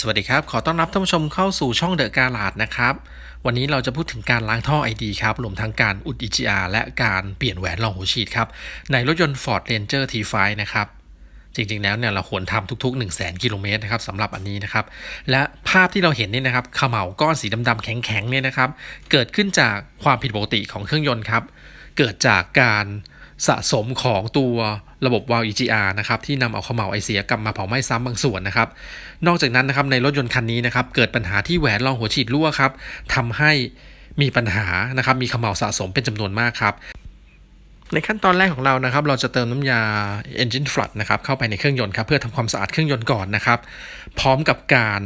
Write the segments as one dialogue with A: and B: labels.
A: สวัสดีครับ ขอต้อนรับท่านผู้ชมเข้าสู่ช่องเดอะกาลาดนะครับ วันนี้เราจะพูดถึงการล้างท่อ ID ครับรวมทั้งการอุด EGR และการเปลี่ยนแหวนรองหัวฉีดครับ ในรถยนต์ Ford Ranger T5 นะครับ จริงๆ แล้วเนี่ยเราควรทำทุก ๆ 1 0 0 0 0แกิโลเมตรนะครับสำหรับอันนี้นะครับ และภาพที่เราเห็นนี่นะครับขม่าวก้อนสีดำๆแข็งๆเนี่ยนะครับ เกิดขึ้นจากความผิดปกติของเครื่องยนต์ครับ เกิดจากการ สะสมของตัวระบบวาล์ว EGR นะครับที่นำเอาเขม่าไอเสียกลับมาเผาไหม้ซ้ำบางส่วนนะครับนอกจากนั้นนะครับในรถยนต์คันนี้นะครับเกิดปัญหาที่แหวนรองหัวฉีดรั่วครับทำให้มีปัญหานะครับมีเขม่าสะสมเป็นจำนวนมากครับในขั้นตอนแรกของเรานะครับ เราจะเติมน้ำยา Engine Flood นะครับเข้าไปในเครื่องยนต์ครับเพื่อทำความสะอาดเครื่องยนต์ก่อนนะครับ พร้อมกับการ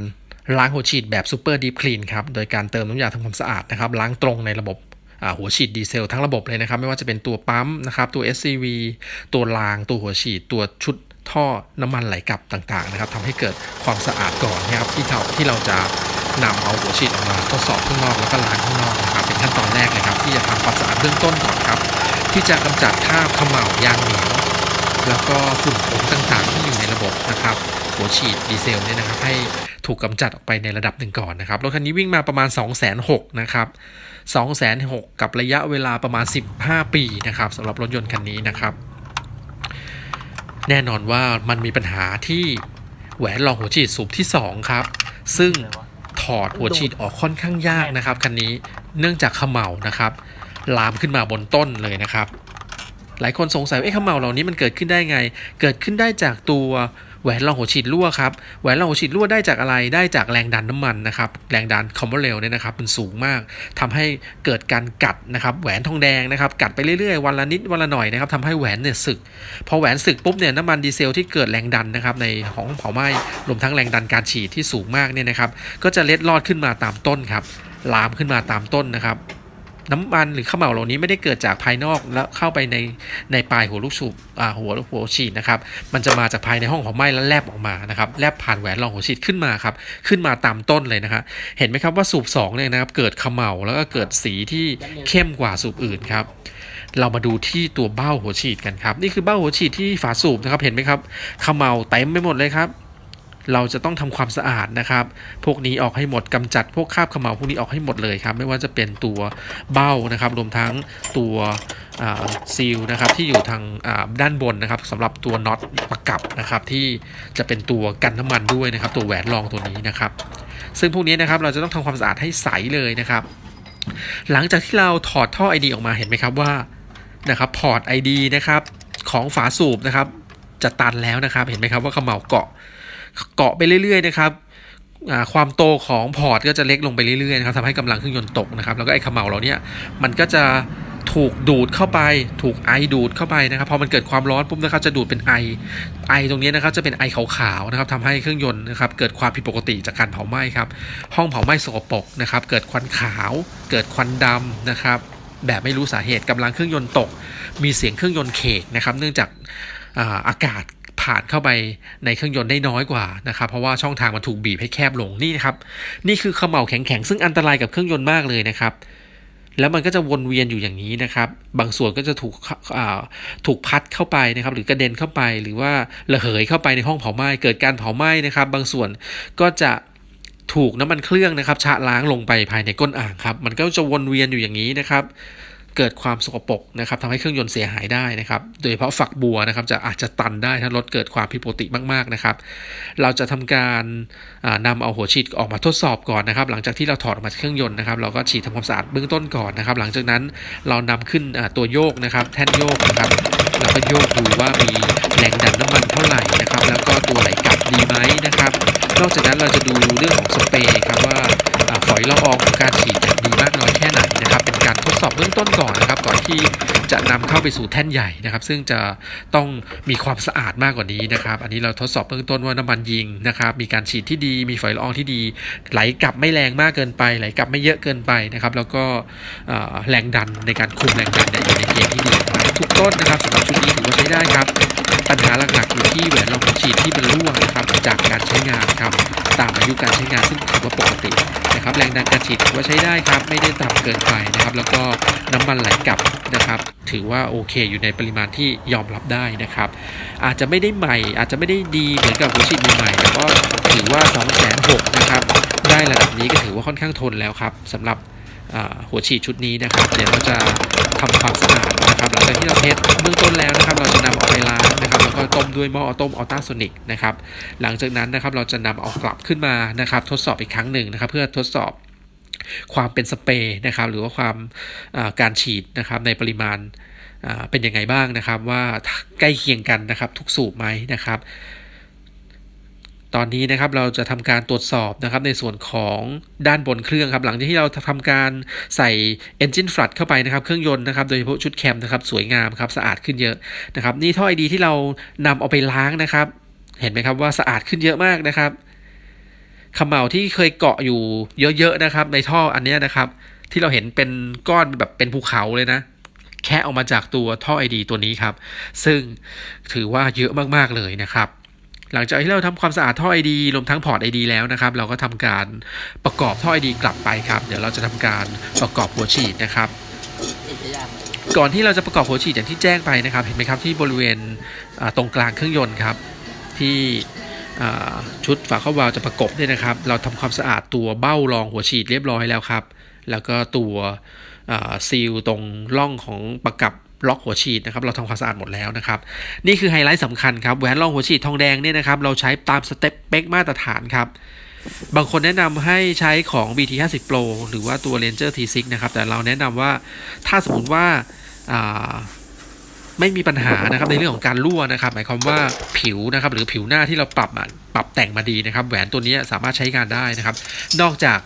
A: ล้างหัวฉีดแบบ Super Deep Clean ครับโดยการเติมน้ำยาทำความสะอาดนะครับ ล้างตรงในระบบ หัวฉีดดีเซลทั้งระบบเลยนะครับ ไม่ว่าจะเป็นตัวปั๊มนะครับ ตัว SCV ตัวราง ตัวหัวฉีด ตัวชุดท่อน้ำมันไหลกลับต่างๆนะครับทำให้เกิดความสะอาดก่อนนะครับที่เราที่เราจะนำเอาหัวฉีดออกมาทดสอบข้างนอกแล้วก็ล้างข้างนอกนะครับเป็นขั้นตอนแรกเลยครับที่จะทำความสะอาดเบื้องต้นก่อนครับ ที่จะกำจัดคราบเขม่าวยางเหนียวแล้วก็ฝุ่นผงต่างๆ ที่อยู่ในระบบนะครับ หัวฉีดดีเซลเนี่ยนะครับให้ ถูกกำจัดออกไปในระดับหนึ่งก่อนนะครับ รถคันนี้วิ่งมาประมาณ 2 6 0 0 0นะครับ2 6 0 0 0กับระยะเวลาประมาณ 15 ปีนะครับสำหรับรถยนต์คันนี้นะครับ แน่นอนว่ามันมีปัญหาที่แหวนรองหัวฉีดสูบที่ 2 ครับ ซึ่งถอดหัวฉีดออกค่อนข้างยากนะครับคันนี้เนื่องจากเขม่านะครับลามขึ้นมาบนต้นเลยนะครับ หลายคนสงสัยว่าเอ๊ะเขม่าเหล่านี้มันเกิดขึ้นได้ไง เกิดขึ้นได้จากตัว แหวนรองหัวฉีดรั่วครับแหวนรองหัวฉีดรั่วได้จากอะไรได้จากแรงดันน้ำมันนะครับแรงดันคอมโบเรลเนี่ยนะครับมันสูงมากทำให้เกิดการกัดนะครับแหวนทองแดงนะครับกัดไปเรื่อยๆ วันละนิดวันละหน่อยนะครับทำให้แหวนเนี่ยสึก พอแหวนสึกปุ๊บเนี่ยน้ำมันดีเซลที่เกิดแรงดันนะครับในของเผาไหม้รวมทั้งแรงดันการฉีดที่สูงมากเนี่ยนะครับก็จะเล็ดลอดขึ้นมาตามต้นครับลามขึ้นมาตามต้นนะครับ น้ำมันหรือข้าวเหมาเหล่านี้ไม่ได้เกิดจากภายนอกแล้วเข้าไปในในปลายหัวลูกสูบอ่าหัวหัวฉีดนะครับ มันจะมาจากภายในห้องของไหม้แล้วแลบออกมานะครับแลบผ่านแหวนรองหัวฉีดขึ้นมาครับขึ้นมาตามต้นเลยนะครับเห็นไหมครับว่าสูบ2เนี่ยนะครับเกิดขมเหลาแล้วก็เกิดสีที่เข้มกว่าสูบอื่นครับเรามาดูที่ตัวเบ้าหัวฉีดกันครับ นี่คือเบ้าหัวฉีดที่ฝาสูบนะครับเห็นไหมครับขมเหลาเต็มไปหมดเลยครับ เราจะต้องทำความสะอาดนะครับ พวกนี้ออกให้หมดกำจัดพวกคราบเขม่าพวกนี้ออกให้หมดเลยครับ ไม่ว่าจะเป็นตัวเบ้านะครับ รวมทั้งตัวซีลนะครับที่อยู่ทางด้านบนนะครับสำหรับตัวน็อตประกับนะครับ ที่จะเป็นตัวกันน้ำมันด้วยนะครับ ตัวแหวนรองตัวนี้นะครับ ซึ่งพวกนี้นะครับเราจะต้องทำความสะอาดให้ใสเลยนะครับ หลังจากที่เราถอดท่อ ID ออกมาเห็นไหมครับว่านะครับพอร์ต ID นะครับของฝาสูบนะครับจะตันแล้วนะครับ เห็นไหมครับว่าเขม่าเกาะ เกาะไปเรื่อยๆนะครับความโตของพอร์ตก็จะเล็กลงไปเรื่อยๆนะครับทำให้กำลังเครื่องยนต์ตกนะครับ แล้วก็ไอ้ขม่าเราเนี่ยมันก็จะถูกดูดเข้าไป ถูกไอดูดเข้าไปนะครับ พอมันเกิดความร้อนปุ๊บนะครับ จะดูดเป็นไอ ไอตรงนี้นะครับ จะเป็นไอขาวๆนะครับทำให้เครื่องยนต์นะครับ เกิดความผิดปกติจากการเผาไหม้ครับ ห้องเผาไหม้สกปรกนะครับ เกิดควันขาว เกิดควันดำนะครับ แบบไม่รู้สาเหตุกำลังเครื่องยนต์ตก มีเสียงเครื่องยนต์เคกนะครับ เนื่องจากอากาศ ผ่านเข้าไปในเครื่องยนต์ได้น้อยกว่านะครับเพราะว่าช่องทางมันถูกบีบให้แคบลงนี่นะครับนี่คือเขม่าแข็งๆซึ่งอันตรายกับเครื่องยนต์มากเลยนะครับแล้วมันก็จะวนเวียนอยู่อย่างนี้นะครับ บางส่วนก็จะถูกถูกพัดเข้าไปนะครับ หรือกระเด็นเข้าไป หรือว่าระเหยเข้าไปในห้องเผาไหม้ เกิดการเผาไหม้นะครับ บางส่วนก็จะถูกน้ำมันเครื่องนะครับ ชะล้างลงไปภายในก้นอ่างครับ มันก็จะวนเวียนอยู่อย่างนี้นะครับ เกิดความสกปรกนะครับทำให้เครื่องยนต์เสียหายได้นะครับ โดยเฉพาะฝักบัวนะครับจะอาจจะตันได้ถ้ารถเกิดความผิดปกติมากๆนะครับ เราจะทำการอ่านำเอาหัวฉีดออกมาทดสอบก่อนนะครับ หลังจากที่เราถอดออกมาจากเครื่องยนต์นะครับ เราก็ฉีดทำความสะอาดเบื้องต้นก่อนนะครับ หลังจากนั้นเรานำขึ้นตัวโยกนะครับ แท่นโยกนะครับเราก็โยกดูว่ามีแรงดันน้ำมันเท่าไหร่นะครับ แล้วก็ตัวไหลกลับดีไหมนะครับ นอกจากนั้นเราจะดูเรื่องของสเปรย์ครับว่าฝอยละอองของการฉีดดีมากน้อย นะครับเป็นการทดสอบเบื้องต้นก่อนนะครับก่อนที่จะนำเข้าไปสู่แท่นใหญ่นะครับ ซึ่งจะต้องมีความสะอาดมากกว่านี้นะครับ อันนี้เราทดสอบเบื้องต้นว่าน้ำมันยิงนะครับมีการฉีดที่ดี มีฝอยละอองที่ดี ไหลกลับไม่แรงมากเกินไป ไหลกลับไม่เยอะเกินไปนะครับ แล้วก็แรงดันในการคุมแรงดันอยู่ในเกณฑ์ที่ดีทุกต้นนะครับสำหรับชุดนี้ถือว่าใช้ได้ครับ ปัญหาหลักๆอยู่ที่แหวนรองหัวฉีดที่มันร่วงนะครับจากการใช้งานครับตามอายุการใช้งานซึ่งถือว่าปกตินะครับแรงดันการฉีดถือว่าใช้ได้ครับ ไม่ได้ต่ำเกินไปนะครับ แล้วก็น้ำมันไหลกลับนะครับ ถือว่าโอเคอยู่ในปริมาณที่ยอมรับได้นะครับ อาจจะไม่ได้ใหม่ อาจจะไม่ได้ดีเหมือนกับหัวฉีดใหม่แต่ก็ถือว่า2 6 0 0 0อว่าค่อนข้างทนแล้วครับสำหรับหัวฉีดชุดนี้นะครับ เดี๋ยวเราจะ ทำความสะอาดนะครับหลังจากที่เราเทสเบื้องต้นแล้วนะครับ เราจะนำเอาไปล้างนะครับแล้วก็ต้มด้วยหม้อต้มอัลตราโซนิกนะครับหลังจากนั้นนะครับเราจะนำเอากลับขึ้นมานะครับ ทดสอบอีกครั้งหนึ่งนะครับ เพื่อทดสอบความเป็นสเปรย์นะครับ หรือว่าความการฉีดนะครับในปริมาณเป็นยังไงบ้างนะครับ ว่าใกล้เคียงกันนะครับ ทุกสูบไหมนะครับ ตอนนี้นะครับเราจะทำการตรวจสอบนะครับในส่วนของด้านบนเครื่องครับหลังจากที่เราทำการใส่ Engine Flood เข้าไปนะครับเครื่องยนต์นะครับโดยเฉพาะชุดแคมนะครับสวยงามครับสะอาดขึ้นเยอะนะครับนี่ท่อไอดีที่เรานำเอาไปล้างนะครับ เห็นไหมครับว่าสะอาดขึ้นเยอะมากนะครับขมเหลาที่เคยเกาะอยู่เยอะๆนะครับ ในท่ออันนี้นะครับ ที่เราเห็นเป็นก้อนแบบเป็นภูเขาเลยนะแค่ออกมาจากตัวท่อไอดีตัวนี้ครับ ซึ่งถือว่าเยอะมากๆเลยนะครับ หลังจากที่เราทำความสะอาดท่อ ID รวมทั้งพอร์ต ID แล้วนะครับ เราก็ทำการประกอบท่อ ID กลับไปครับ เดี๋ยวเราจะทำการประกอบหัวฉีดนะครับ ก่อนที่เราจะประกอบหัวฉีดอย่างที่แจ้งไปนะครับ เห็นไหมครับที่บริเวณตรงกลางเครื่องยนต์ครับ ที่ชุดฝาครอบวาล์วจะประกบเนี่ยนะครับ เราทำความสะอาดตัวเบ้ารองหัวฉีดเรียบร้อยแล้วครับ แล้วก็ตัวซีลตรงร่องของประกับ ล็อกหัวฉีดนะครับเราทำความสะอาดหมดแล้วนะครับนี่คือไฮไลท์สำคัญครับแหวนรองหัวฉีดทองแดงเนี่ยนะครับเราใช้ตามสเต็ปเป๊กมาตรฐานครับบางคนแนะนำให้ใช้ของ BT 50 Pro หรือว่าตัว Ranger T6 นะครับแต่เราแนะนำว่าถ้าสมมติว่าาไม่มีปัญหานะครับในเรื่องของการรั่วนะครับ หมายความว่าผิวนะครับหรือผิวหน้าที่เราปรับปรับแต่งมาดีนะครับ แหวนตัวนี้สามารถใช้งานได้นะครับ นอกจาก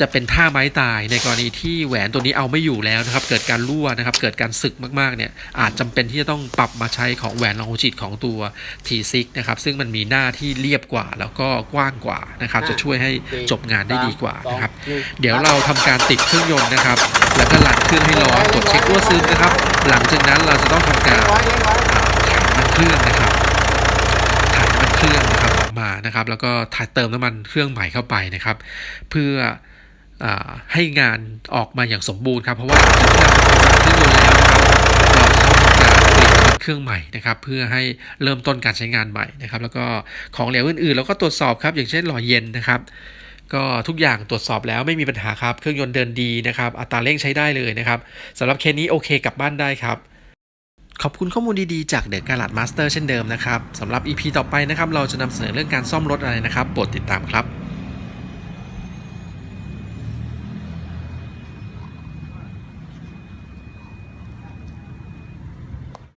A: จะเป็นท่าไม้ตายในกรณีที่แหวนตัวนี้เอาไม่อยู่แล้วนะครับ เกิดการรั่วนะครับ เกิดการสึกมากๆเนี่ยอาจจำเป็นที่จะต้องปรับมาใช้ของแหวนรองหัวฉีดของตัว T6 นะครับ ซึ่งมันมีหน้าที่เรียบกว่า แล้วก็กว้างกว่านะครับ จะช่วยให้จบงานได้ดีกว่านะครับ เดี๋ยวเราทำการติดเครื่องยนต์นะครับ แล้วก็ลันเครื่องให้ร้อนตรวจเช็ครั่วซึมนะครับ หลังจากนั้นเราจะต้องทำการถ่ายน้ำมันเครื่องนะครับ ถ่ายน้ำมันเครื่อง นะครับออกมานะครับ แล้วก็ถ่ายเติมน้ำมันเครื่องใหม่เข้าไปนะครับ เพื่ออให้งานออกมาอย่างสมบูรณ์ครับ เพราะว่าเความสะอาดเครื่องยนต์แล้วนะครับเราจะต้องการเปลี่ยนน้ำมันเครื่องใหม่นะครับเพื่อให้เริ่มต้นการใช้งานใหม่นะครับ แล้วก็ของเหลวอื่นๆเราก็ตรวจสอบครับ อย่างเช่นหล่อเย็นนะครับ ก็ทุกอย่างตรวจสอบแล้วไม่มีปัญหาครับ เครื่องยนต์เดินดีนะครับ อัตราเร่งใช้ได้เลยนะครับสำหรับเคสนี้โอเคกลับบ้านได้ครับ ขอบคุณข้อมูลดีๆ จากเดอะการ์ลัดมาสเตอร์เช่นเดิมนะครับสำหรับ EP ต่อไปนะครับ เราจะนำเสนอเรื่องการซ่อมรถอะไรนะครับโปรดติดตามครับ